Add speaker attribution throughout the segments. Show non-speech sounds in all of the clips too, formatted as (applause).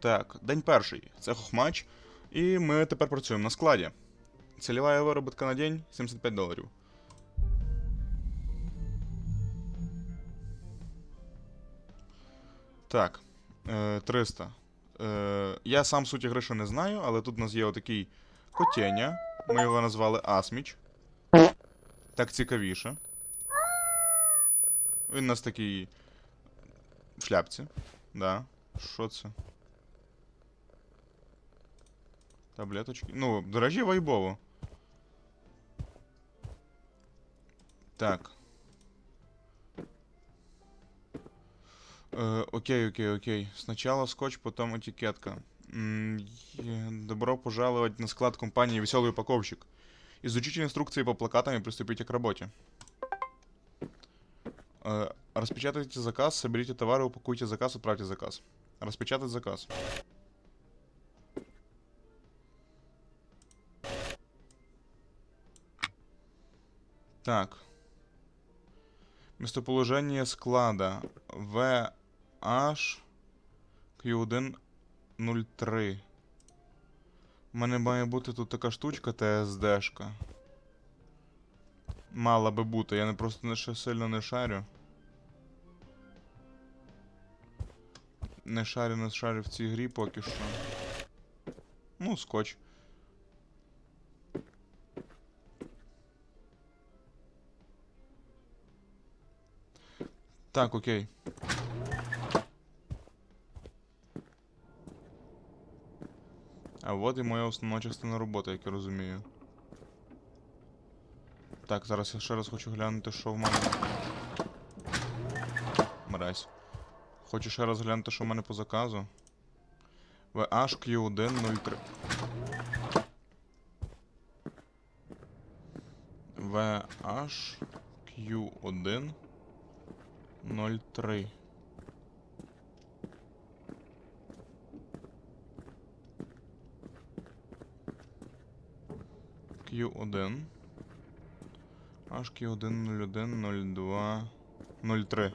Speaker 1: Так, день перший. Це хохмач. І ми тепер працюємо на складі. Цільова вироботка на день 75 доларів. Так. Е, 300. Е, я сам суті гри ще не знаю, але тут у нас є отакий котеня. Ми його назвали Асміч. Так цікавіше. Він у нас такий в шляпці. Да. Що це? Таблеточки. Ну, до речі, вайбово. Так. Е, окей, окей, окей. Сначала скотч, потом этикетка. М, е, Добро пожаловать на склад компании Веселый упаковщик. Изучите инструкции по плакатам и приступите к работе. Э, Распечатайте заказ, соберите товары, упакуйте заказ, отправьте заказ. Распечатать заказ. Так. Местоположение склада VH Q103. У мене має бути тут така штучка ТСДшка. Мала би бути, я не просто не сильно не шарю. Не шарю, не шарю в цій грі поки що. Ну, скотч. Так, окей. А от і моя основна частина роботи, як я розумію. Так, зараз я ще раз хочу глянути, що в мене. Хочу ще раз глянути, що в мене по заказу. VHQ103. VHQ103. Q1. HQ1, 01, 02, 03.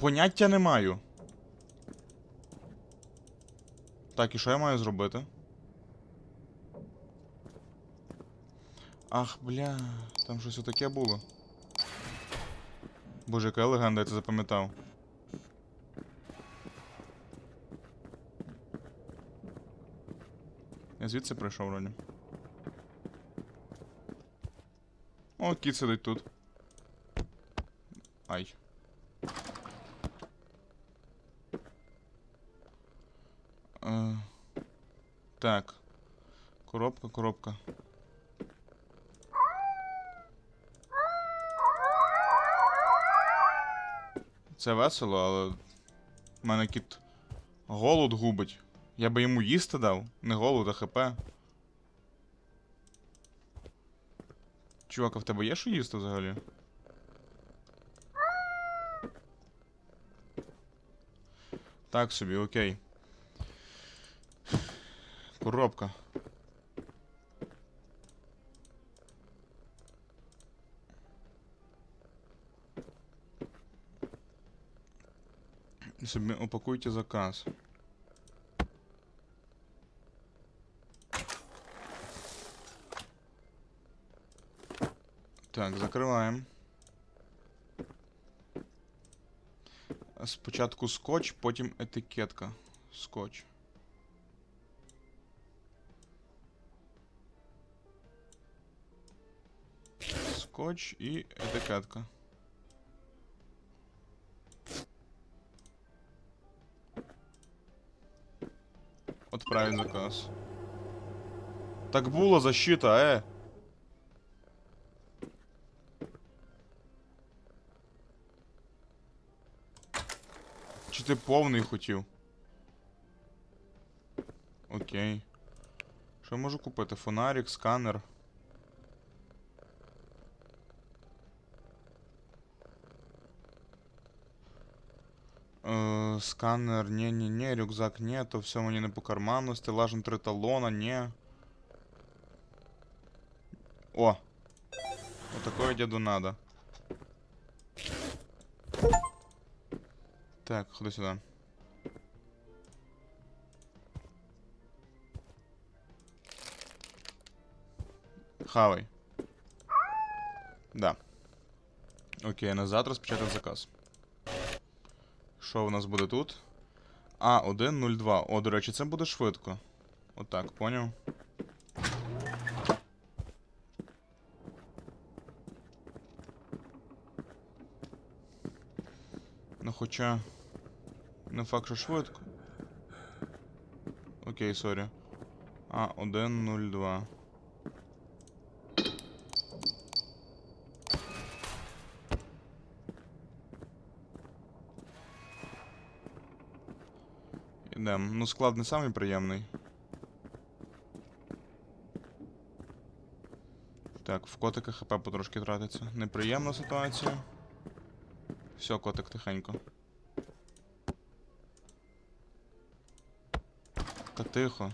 Speaker 1: Поняття не маю. Так, і що я маю зробити? Ах, бля, там щось таке було. Боже, яка легенда, я це запам'ятав. Я звідси прийшов вроді. О, кіт сидить тут. Ай. Так. Коробка, коробка. Це весело, але. в мене кіт голод губить. Я би йому їсти дав, не голод, а хп. Чувак, а в тебе є що їсти взагалі? Так собі, окей. Коробка. Собі упакуйте заказ. Так, закриваємо. Спочатку скотч, потім етикетка. Скотч. Скотч і етикетка. Отправить заказ. Так було защита, е. Чи ти повний хотів? Окей. Що я можу купити? Фонарик, сканер. Е, сканер, не-не-не, рюкзак не, то все мені не по карману, стеллаж талона, не. О! Вот такое деду надо. Так, ходи сюди. Хавай. Да. Окей, назад розпочати заказ. Що у нас буде тут? А102. О, до речі, це буде швидко. Отак, поняв. Ну хоча. Не факт, що швидко. Окей, сорі. А102. підемо. Ну, склад не самий приємний. Так, в котика хп потрошки тратиться. Неприємна ситуація. Все, котик тихенько. Та тихо.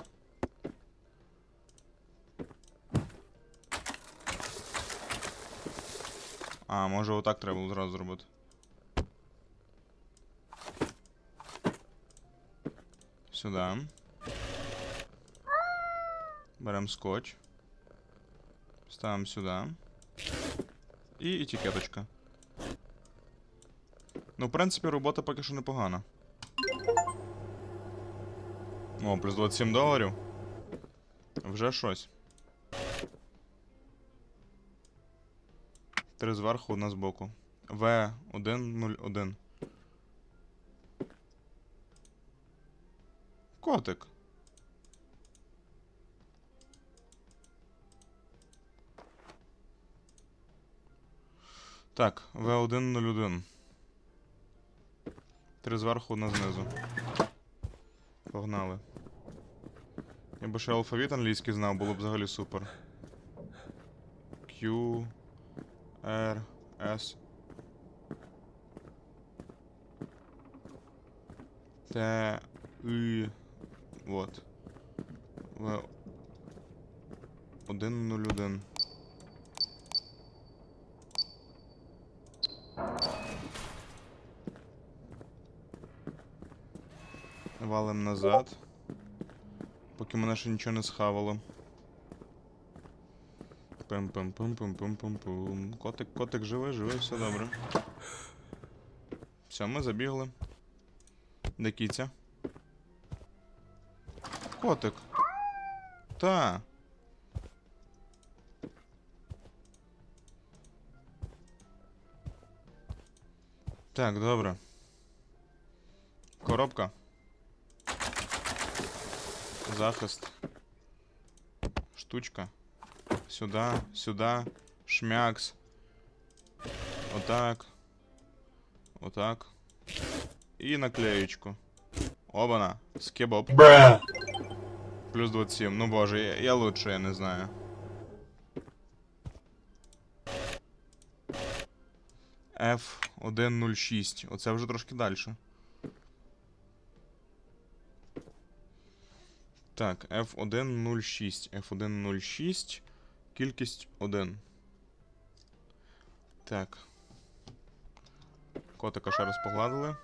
Speaker 1: А, може отак треба було зразу зробити. Сюда. Берем скотч. Ставим сюда. І етикеточка. Ну, в принципі, робота поки що непогана. О, плюс 27 доларів. Вже щось. Три зверху, одна збоку. В101. Котик. Так, В101. Три зверху, одна знизу. Погнали. Якби ще алфавіт англійський знав, було б взагалі супер. Q, R, S. Т, И. Вот. В. 101. Валим назад. Поки мене ще нічого не схавало. пим пим пим пим пим пим пим Котик, котик живий, живий, все добре. Все, ми забігли. Де кіця? Котик. Та. Так, добре. Коробка. Захист. Штучка. Сюда, сюда. Шмякс. Отак. Отак. І наклеєчку. Обана. Скебоп. Плюс 27. Ну боже, я, я лучше, я не знаю. F106. Оце вже трошки далі. Так, F106. F106. Кількість 1. Так. Котика ще раз погладили.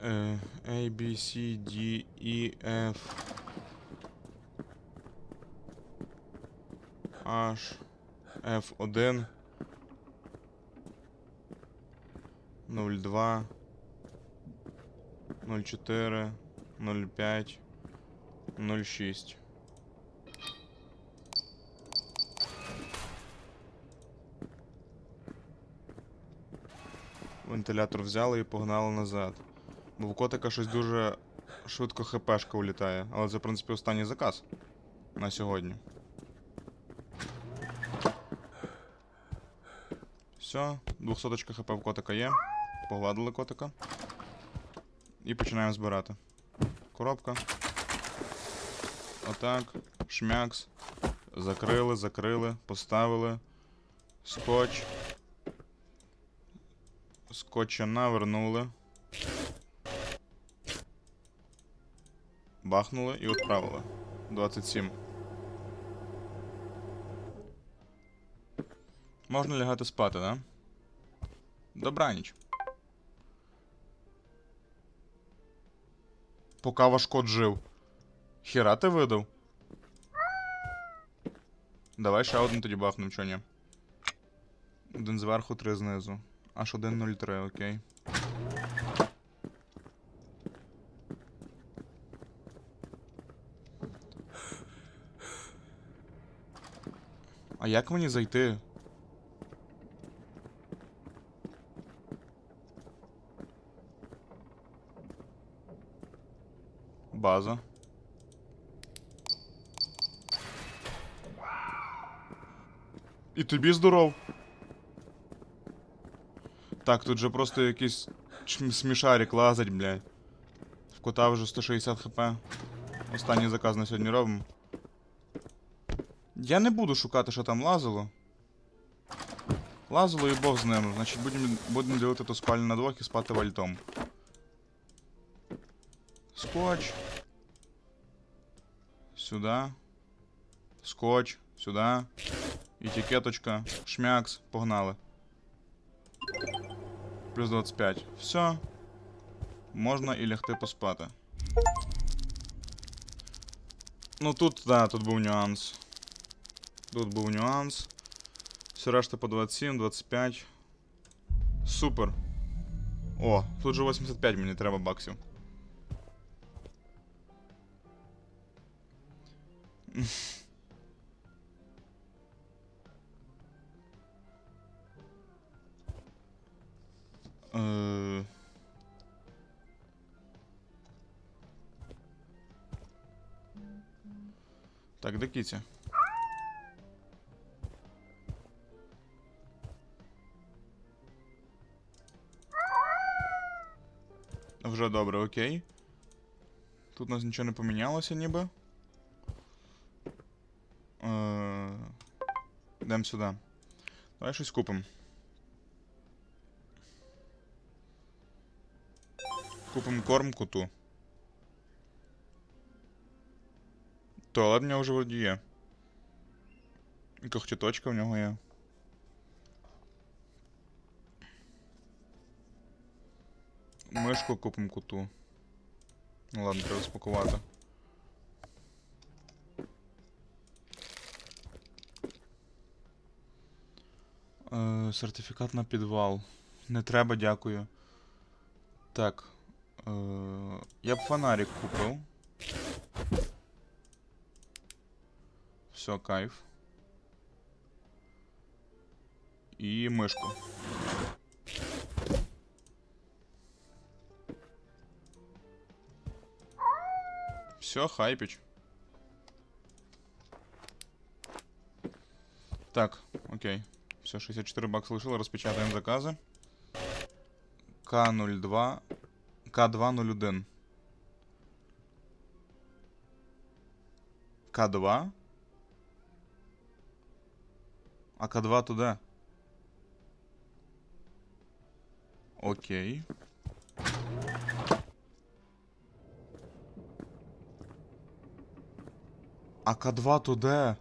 Speaker 1: A, B, C, D, E, F. H. F1. 02. 04. 05. 06. Вентилятор взяли і погнали назад. Бо в котика щось дуже швидко хпшка улітає. Але це, в принципі, останній заказ на сьогодні. Все, 200 хп в котика є. Погладили котика. І починаємо збирати. Коробка. Отак. Шмякс. Закрили, закрили, поставили. Скотч. Скотча навернули. Бахнули і відправили. 27. Можна лягати спати, да? Добраніч. Поки ваш кот жив. Хіра ти видав? Давай ще один тоді бахнем, чо ні. Один зверху, три знизу. Аж 1.03, окей. А як мені зайти? База. І тобі здоров. Так, тут же просто якийсь смішарик лазить, блядь. В кота вже 160 хп. Останній заказ на сьогодні робимо. Я не буду шукати, що там лазило. Лазило і Бог з ним. Значить, будемо будем ділити ту спальню на двох і спати вальтом. Скотч. Сюда. Скотч. Сюда. Етикеточка. Шмякс. Погнали. Плюс 25. Все. Можна і лягти поспати. Ну тут, да, тут був нюанс. Тут був нюанс. Все решта по 27, 25. Супер. О, тут же 85 мені треба баксів. (laughs) Е, Так, де кіця? Вже добре, окей. Тут у нас нічого не помінялося, ніби. Е, Йдемо сюди. Давай щось купимо. Купимо корм коту. Туалет в нього вже вроді є. І когтіточка в нього є. Мишку купимо коту. Ну ладно, треба спакувати. Е, сертифікат на підвал. Не треба, дякую. Так. Е, я б фонарик купив. Все, кайф. І мишку. Все, хайпіч. Так, окей. Все, 64 бакса лишило, розпечатаємо закази. К02. К201. К2? А К2 туди. Окей. А К2 туди.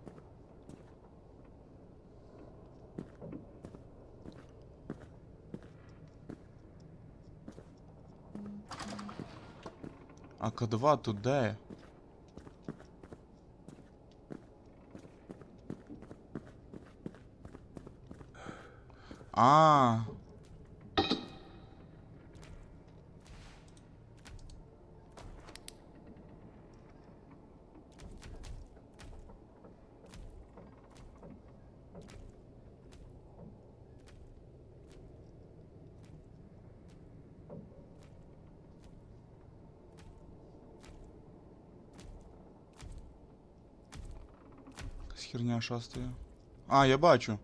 Speaker 1: А К2 туди. А. Якась херня шастає. А, я бачу.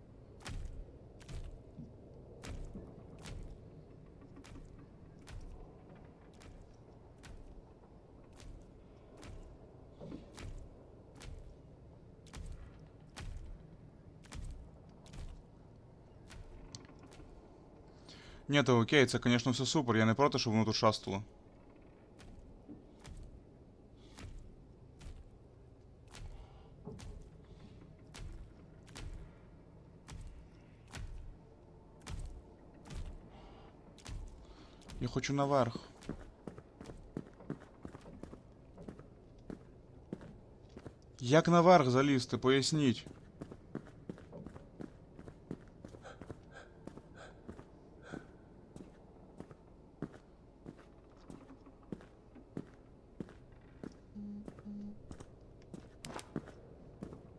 Speaker 1: Ні, то окей, це, звісно, все супер. Я не проти, щоб воно тут шастало. Хочу наверх. Як наверх залізти, поясніть.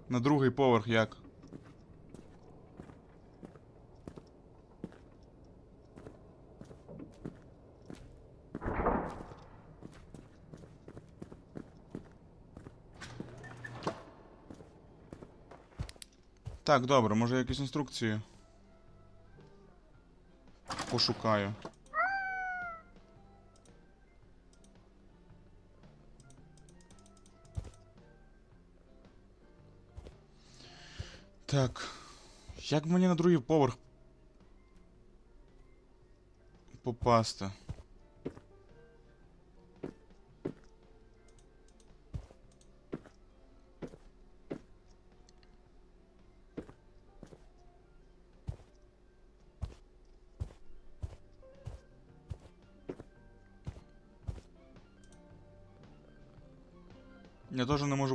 Speaker 1: На другий поверх як? Так, добре, може якісь інструкції. Пошукаю. Так. Як мені на другий поверх попасти?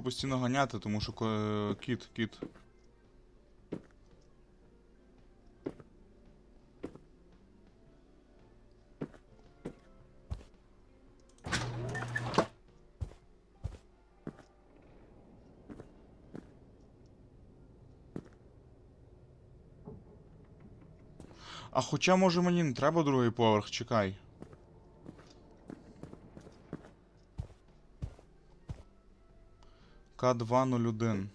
Speaker 1: Постійно ганяти, тому що кіт, кіт. А хоча, може, мені не треба другий поверх, чекай. К201.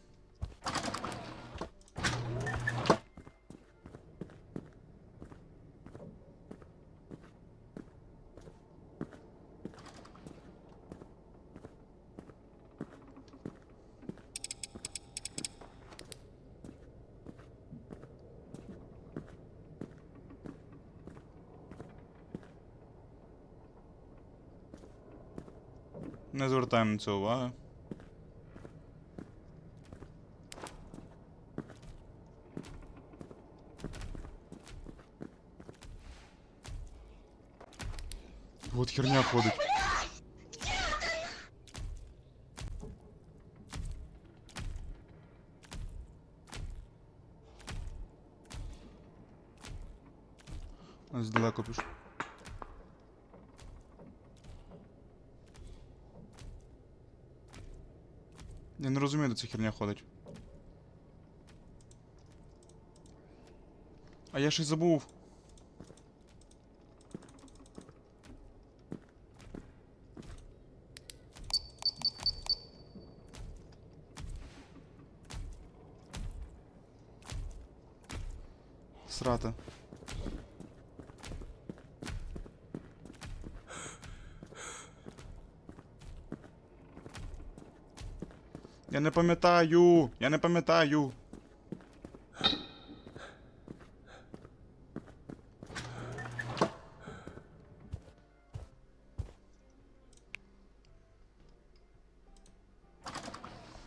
Speaker 1: Не звертаємо на це уваги. Херня ходить. Ось далеко пішов. Я не розумію, де ця херня ходить. А я щось забув. Пам'ятаю! Я не пам'ятаю!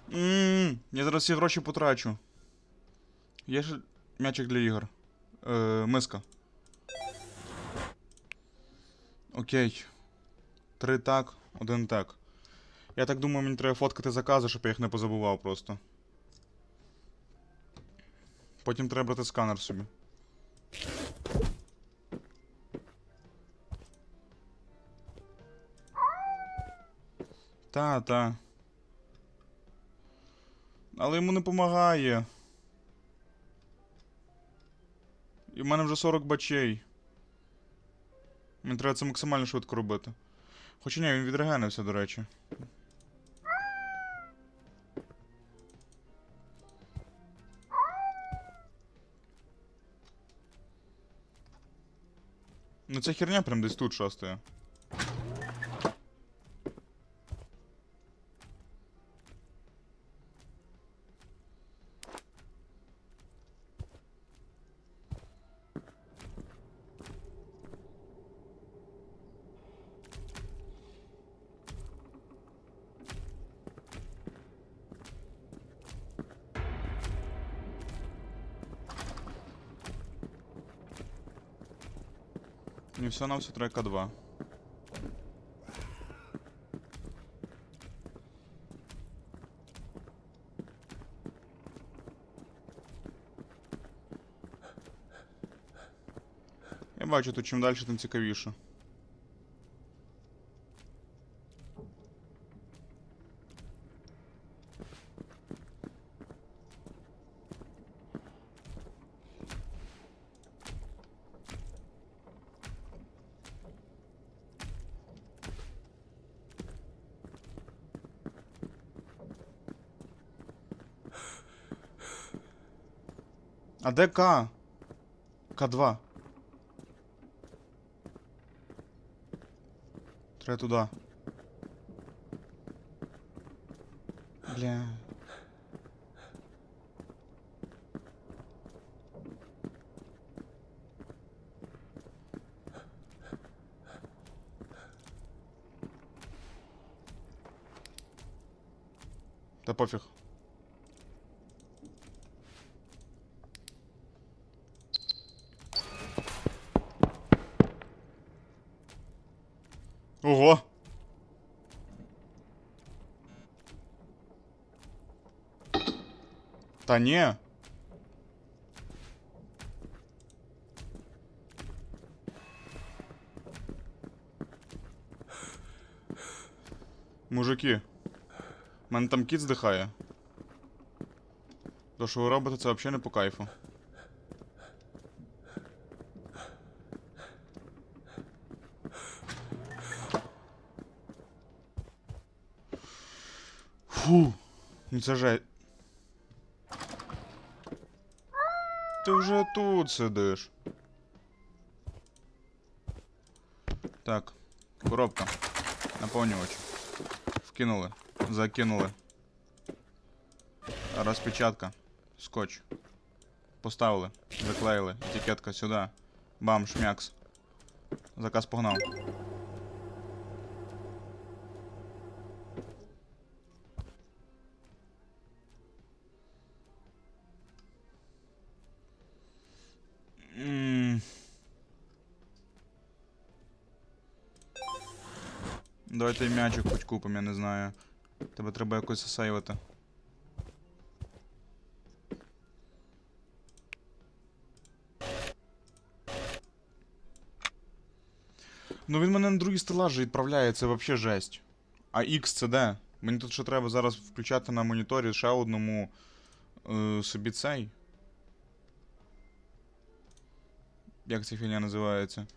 Speaker 1: Ммм, я зараз всі гроші потрачу. Є ж м'ячик для ігор. Е, миска. Окей. Три так, один так. Я так думаю, мені треба фоткати закази, щоб я їх не позабував просто. Потім треба брати сканер собі. Та, та. Але йому не допомагає. І в мене вже 40 бачей. Мені треба це максимально швидко робити. Хоча ні, він відрегенився, до речі. Ну ця херня прям десь тут шастає. все на все трека 2. Я бачу, тут чим далі, тим цікавіше. А де К? К2. Треба туди. Бля. Та пофіг. Та ні. Мужики, в мене там кіт здихає. То, що ви робите, це взагалі не по кайфу. Фу. Ну це же. Ти вже тут сидиш. Так, коробка. Наповнювач. Вкинули. Закинули. Розпечатка. Скотч. Поставили. Заклеїли. Етикетка сюди. Бам, шмякс. Заказ погнав. Давайте м'ячик хоч купимо, я не знаю. Тебе треба якось засейвити. Ну він мене на другий стелаж відправляє, це взагалі жесть. А X це де? Мені тут ще треба зараз включати на моніторі ще одному е, собі цей. Як ця фігня називається?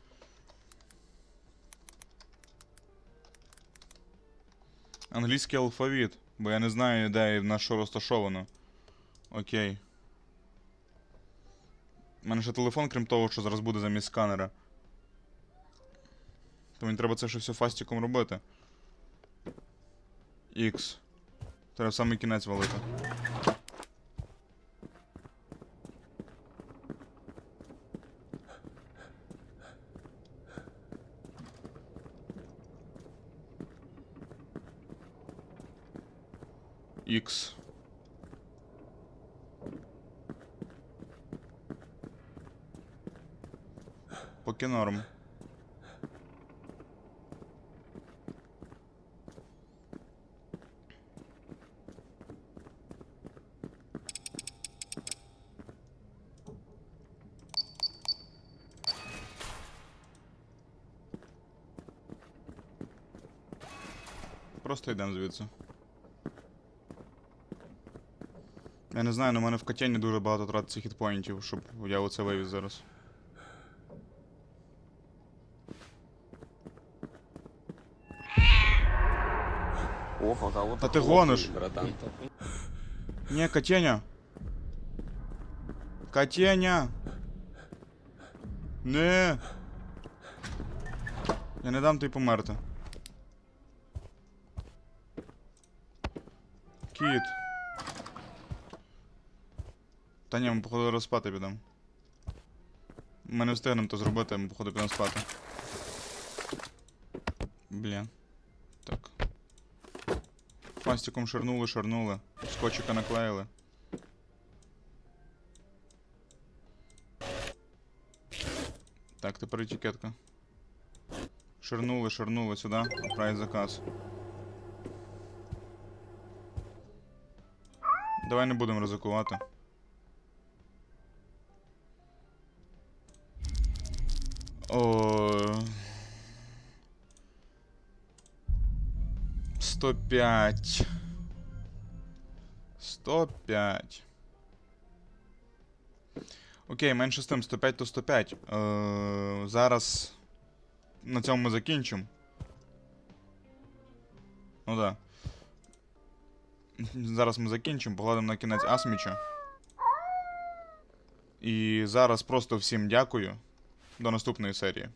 Speaker 1: Англійський алфавіт, бо я не знаю, де на що розташовано. Окей. У мене ще телефон, крім того, що зараз буде замість сканера. То мені треба це ще все фастиком робити. X. Треба в самий кінець валити. X. Поки норм. Просто йдемо звідси. Я не знаю, але в мене в котельні дуже багато тратиться хітпоінтів, щоб я оце вивіз зараз.
Speaker 2: А кого
Speaker 1: Та ти гониш.
Speaker 2: братан.
Speaker 1: Не, котеня. Котеня. Не. Я не дам тобі померти. Кіт. Та ні, ми походу розспати підемо. Ми не встигнемо то зробити, ми походу підемо спати. Блін. Так. Фастиком шарнули, шарнули. Скотчика наклеїли. Так, тепер етикетка. Ширнули, ширнули сюди. Отправить заказ. Давай не будемо ризикувати. О. 105. 105. Окей, менше з тим, 105 то 105. Е, зараз на цьому ми закінчимо. Ну да. Зараз ми закінчимо, погладимо на кінець Асміча. І зараз просто всім дякую. До наступної серії.